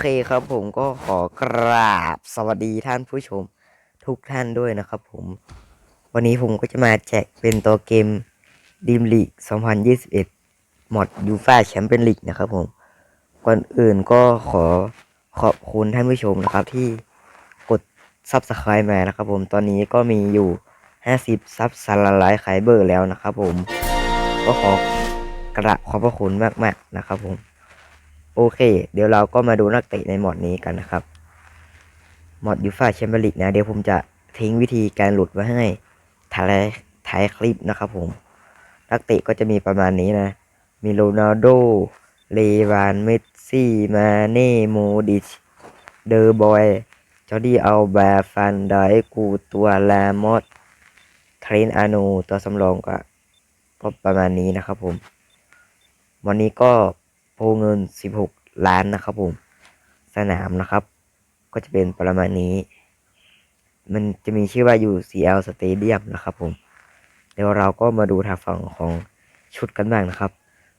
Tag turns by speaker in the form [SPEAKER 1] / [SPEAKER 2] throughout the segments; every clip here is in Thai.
[SPEAKER 1] เคครับผมก็ขอกราบสวัสดีท่านผู้ชมทุกท่านด้วยนะครับผม วันนี้ผมก็จะมาแจกเป็นตัวเกมดีมลีก 2021 หมดยูฟาแชมเปี้ยนลีกนะครับผม ก่อนอื่นก็ขอขอบคุณท่านผู้ชมนะครับที่กด Subscribe มานะครับผม ตอนนี้ก็มีอยู่ 50ซับสไลด์ไคเบอร์แล้วนะครับผม ก็ขอกราบขอบพระคุณมากๆนะครับผม โอเค เดี๋ยวเราก็มาดูนักเตะในหมอดนี้กันนะครับ หมอดยูฟาแชมเปี้ยนลีกนะ เดี๋ยวผมจะทิ้งวิธีการหลุดไว้ให้ท้ายท้ายคลิปนะครับผม นักเตะก็จะมีประมาณนี้นะ มีโรนัลโด เลวานเมสซี่ มาเน่โมดิช เดอร์บอยจอร์ดีอัลบาฟันไดกูตัวลามอสเทรนอาโนตัวสำรองก็ประมาณนี้นะครับผม วันนี้ก็ โปเงิน 16 ล้านนะครับผม สนามนะครับ ก็จะเป็นประมาณนี้ มันจะมีชื่อว่า UCL Stadium นะครับผม เดี๋ยวเราก็มาดูทางฝั่งของชุดกันบ้างนะครับ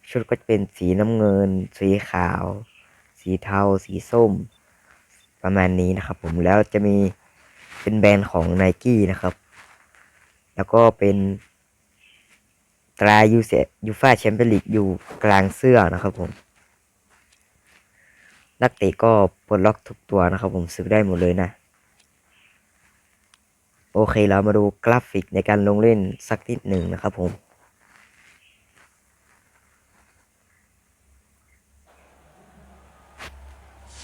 [SPEAKER 1] ชุดก็จะเป็นสีน้ำเงิน สีขาว สีเทา สีส้ม ประมาณนี้นะครับผมแล้วจะมีเป็นแบรนด์ของ n i กี้นะครับ แล้วก็เป็นตรายูเซยูฟาแชมเปี้ยนลีกอยู่กลางเสื้อนะครับผม นักเตะก็ปลดล็อกทุกตัวนะครับผมซื้อได้หมดเลยนะ โอเคเรามาดูกราฟิกในการลงเล่นสักนิดหนึ่งนะครับผม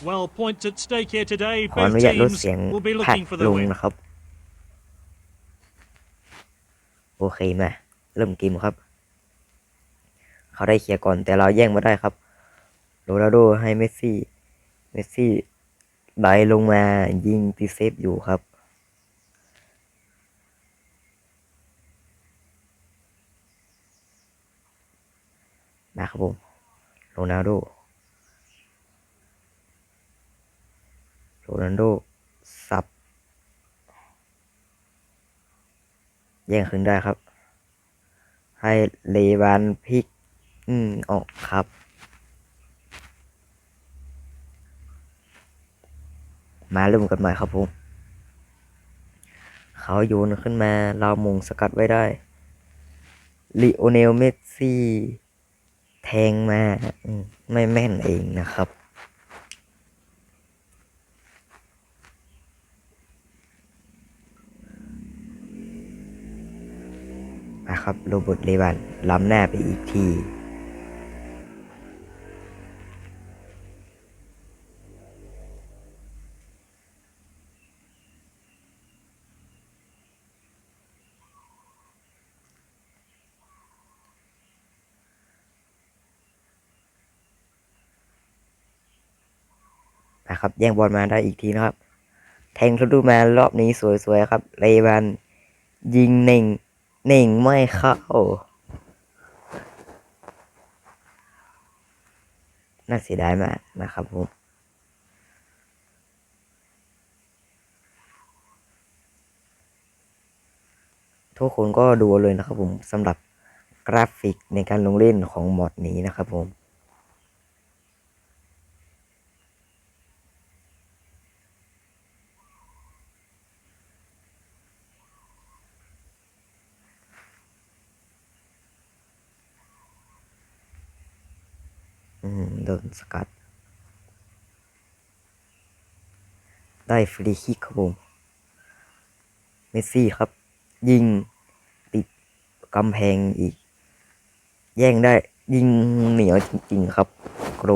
[SPEAKER 2] Well, points at stake here today.
[SPEAKER 1] ขออ
[SPEAKER 2] Both
[SPEAKER 1] นุญาตลด
[SPEAKER 2] teams
[SPEAKER 1] เสียง
[SPEAKER 2] will be
[SPEAKER 1] ผัก
[SPEAKER 2] looking for the
[SPEAKER 1] ลง
[SPEAKER 2] win.
[SPEAKER 1] นะครับ โอเคมาเริ่มเกมครับ เขาได้เคลียร์ก่อนแต่เราแย่งไม่ได้ครับโรนัลโดให้เมสซี่ เมสซี่ไหลลงมายิงตีเซฟอยู่ครับนะครับผมโรนัลโดโรนัลโดสับ แย่งคืนได้ครับ ให้เลวานพิก อืม ออกครับ มาเริ่มกันใหม่ครับผม เขาโยนขึ้นมาเรามงสกัดไว้ได้ลิโอเนลเมสซี่แทงมาไม่แม่นเองนะครับ นะครับ โรเบิร์ตเลวันล้ำหน้าไปอีกที นะครับ แย่งบอลมาได้อีกทีนะครับ แทงทะลุมารอบนี้สวยๆครับเลวันยิงเน่งเน่งไม่เข้าน่าเสียดายมากนะครับผมทุกคนก็ดูเอาเลยนะครับผมสำหรับกราฟิกในการลงเล่นของมอดนี้นะครับผม อืมโดนสกัด ได้ฟรีคิกครับผมเมสซี่ครับ ยิงติดกำแพงอีก แย่งได้ยิงเหนียวจริงๆครับโกร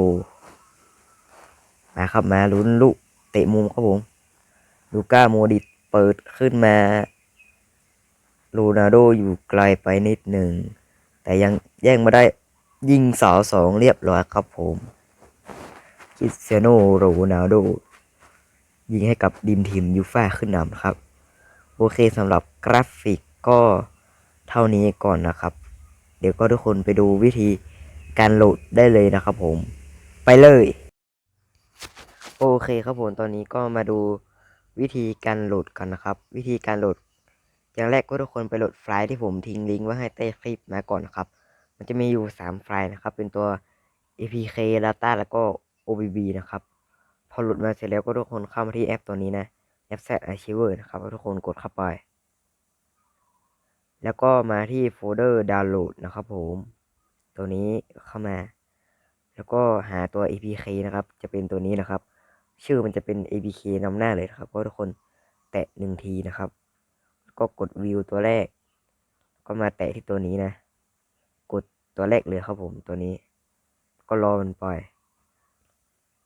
[SPEAKER 1] มาครับมาลุ้นลูกเตะมุมครับผมลูก้าโมดิตเปิดขึ้นมาโรนัลโดอยู่ไกลไปนิดหนึ่ง แต่ยังแย่งมาได้ ยิงเสาสองเรียบร้อยครับผมคริสเตียโนโรนัลโดยิงให้กับดีมทีมยูฟ่าขึ้นนำครับ โอเคสำหรับกราฟิกก็เท่านี้ก่อนนะครับ เดี๋ยวก็ทุกคนไปดูวิธีการโหลดได้เลยนะครับผม ไปเลย โอเคครับผมตอนนี้ก็มาดูวิธีการโหลดกันนะครับ วิธีการโหลดอย่างแรกก็ทุกคนไปโหลดไฟล์ที่ผมทิ้งลิงก์ไว้ให้ใต้คลิปมาก่อนนะครับ มันจะมีอยู่ 3 ไฟล์นะครับ เป็นตัว apk data แล้วก็ obb นะครับ พอหลุดมาเสร็จแล้วก็ทุกคนเข้ามาที่แอปตัวนี้นะแอป Z Archiver นะครับทุกคนกดเข้าไป แล้วก็มาที่โฟลเดอร์ดาวน์โหลดนะครับผม ตัวนี้เข้ามา แล้วก็หาตัว APK นะครับ จะเป็นตัวนี้นะครับ ชื่อมันจะเป็น APK นำหน้าเลยนะครับก็ทุกคนแตะหนึ่งทีนะครับ ก็กดวิวตัวแรก ก็มาแตะที่ตัวนี้นะ ตัวแรกเลยครับผมตัวนี้ ก็รอมันปล่อย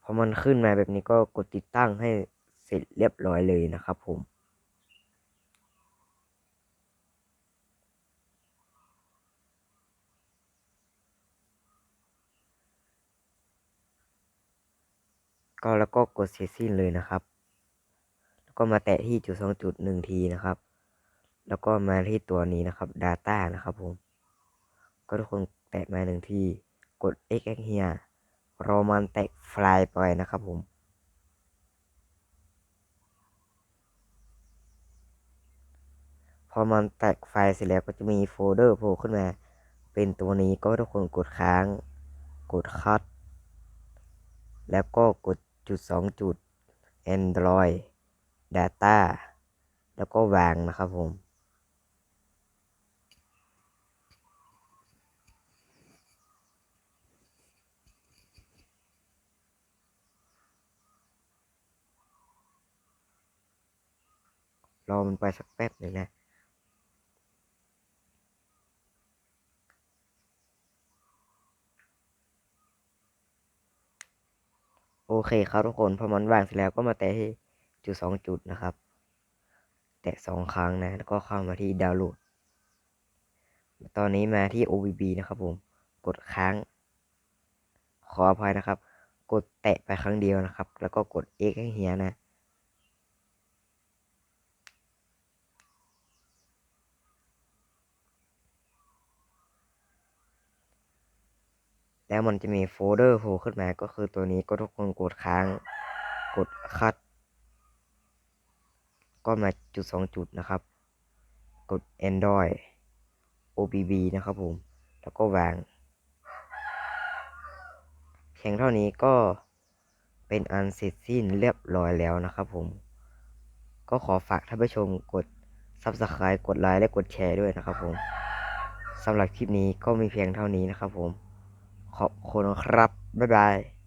[SPEAKER 1] พอมันขึ้นมาแบบนี้ก็กดติดตั้งให้เสร็จเรียบร้อยเลยนะครับผมก็แล้วก็กดเสร็จสิ้นเลยนะครับ แล้วก็มาแตะที่จุดสองจุดหนึ่งทีนะครับ แล้วก็มาที่ตัวนี้นะครับ Data นะครับผม ก็ทุกคน แตะมาหนึ่งทีกด X X เฮียรอมันแตกไฟล์ไปนะครับผมพอมันแตกไฟล์เสร็จแล้วก็จะมีโฟลเดอร์โผล่ขึ้นมา เป็นตัวนี้ก็ทุกคนกดค้าง กดคัด แล้วก็กดจุดสองจุด Android Data แล้วก็วางนะครับผม รอมันไปสักแป๊บหนึ่งนะโอเคครับทุกคนพอมันวางเสร็จแล้วก็มาแตะที่จุดสองจุดนะครับ แตะสองครั้งนะแล้วก็เข้ามาที่ดาวน์โหลด ตอนนี้มาที่ OBB นะครับผม กดค้าง ขออภัยนะครับ กดแตะไปครั้งเดียวนะครับ แล้วก็กด X ให้เฮียนะ แล้วมันจะมีโฟลเดอร์โผล่ขึ้นมาก็คือตัวนี้ก็ทุกคนกดค้างกดคัด ก็มาจุดสองจุดนะครับ กด Android OBB นะครับผม แล้วก็วาง เพียงเท่านี้ก็เป็นอันเสร็จสิ้นเรียบร้อยแล้วนะครับผม ก็ขอฝากท่านผู้ชมกด Subscribe กดไลค์และกดแชร์ด้วยนะครับผมสำหรับคลิปนี้ก็มีเพียงเท่านี้นะครับผม ขอบคุณครับ บ๊ายบาย